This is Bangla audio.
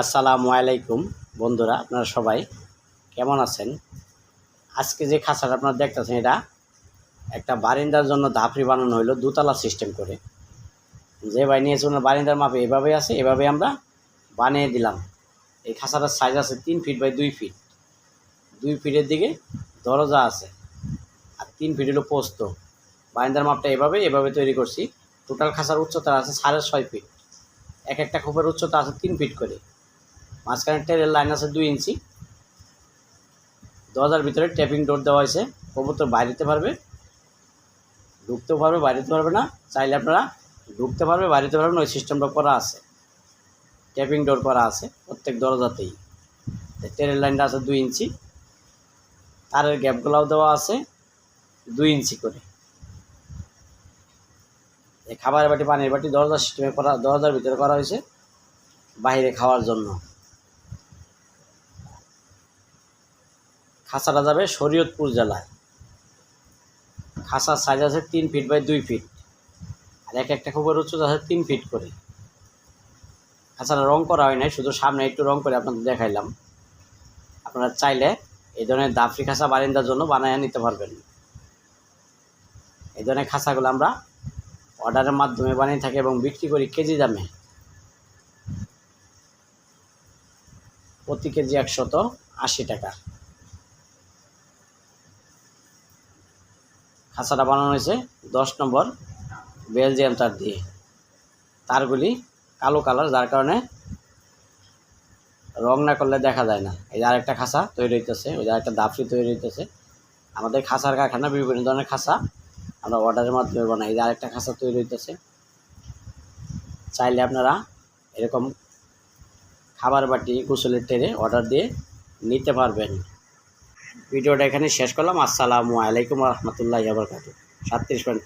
আসসালামু আলাইকুম বন্ধুরা, আপনারা সবাই কেমন আছেন? আজকে যে খাঁচাটা আপনারা দেখতেছেন, এটা একটা বারিন্দার জন্য ধাপড়ি বানানো হলো দুতলা সিস্টেম করে। যে ভাই নিয়েছে ওনার বারিন্দার মাপে এভাবে আছে, এভাবে আমরা বানিয়ে দিলাম। এই খাঁচাটার সাইজ আছে তিন ফিট বাই দুই ফিট দুই ফিটের দিকে দরজা আছে আর তিন ফিট হলো পোস্ত। বারিন্দার মাপটা এভাবে এভাবে তৈরি করছি। টোটাল খাঁচার উচ্চতা আছে সাড়ে ছয় ফিট এক একটা খোপের উচ্চতা আছে তিন ফিট করে। মাঝখানে টেরের লাইন আছে দুই ইঞ্চি। দরজার ভিতরে ট্যাপিং ডোর দেওয়া হয়েছে। কবুতর বাইরেতে পারবে, ঢুকতেও পারবে, বাইরেতে পারবে না। চাইলে আপনারা ঢুকতে পারবে, বাইরেতে পারবেন ওই সিস্টেমটা করা আছে। ট্যাপিং ডোর করা আছে প্রত্যেক দরজাতেই। টেরের লাইনটা আছে দুই ইঞ্চি। তারের গ্যাপগুলাও দেওয়া আছে দুই ইঞ্চি করে। খাবারের বাটি, পানির বাটি দরজার সিস্টেমে করা দরজার ভিতরে করা হয়েছে। বাইরে খাওয়ার জন্য। খাঁচাটা যাবে শরীয়তপুর জেলায়। খাঁচার সাইজ আছে তিন ফিট বাই দুই ফিট আর এক একটা খবর উচ্চতা আছে তিন ফিট করে। খাঁচাটা রং করা হয় নাই, শুধু সামনে একটু রং করে আপনাদের দেখাইলাম। আপনারা চাইলে এই ধরনের দাফরি খাঁচা বারিন্দার জন্য বানায় নিতে পারবেন। এই ধরনের খাঁচাগুলো আমরা অর্ডারের মাধ্যমে বানিয়ে থাকি এবং বিক্রি করি কেজি দামে। প্রতি কেজি একশত আশি টাকা। খাঁচাটা বানানো হয়েছে। দশ নম্বর বেলজিয়াম তার দিয়ে। তারগুলি কালো কালার, যার কারণে রং না করলে দেখা যায় না। এই যে আরেকটা খাঁচা তৈরি হইতেছে, ওই যে আরেকটা দাফরি তৈরি হইতেছে। আমাদের খাঁচার কারখানা, বিভিন্ন ধরনের খাঁচা আমরা অর্ডারের মাধ্যমে বানাই। এই যে আরেকটা খাঁচা তৈরি হইতেছে। চাইলে আপনারা এরকম খাবার বাটি কুশলের টেরে অর্ডার দিয়ে নিতে পারবেন। ভিডিওটা এখানে শেষ করলাম। আসসালামু আলাইকুম রহমতুল্লাহ আবরকাত সাতত্রিশ পয়েন্ট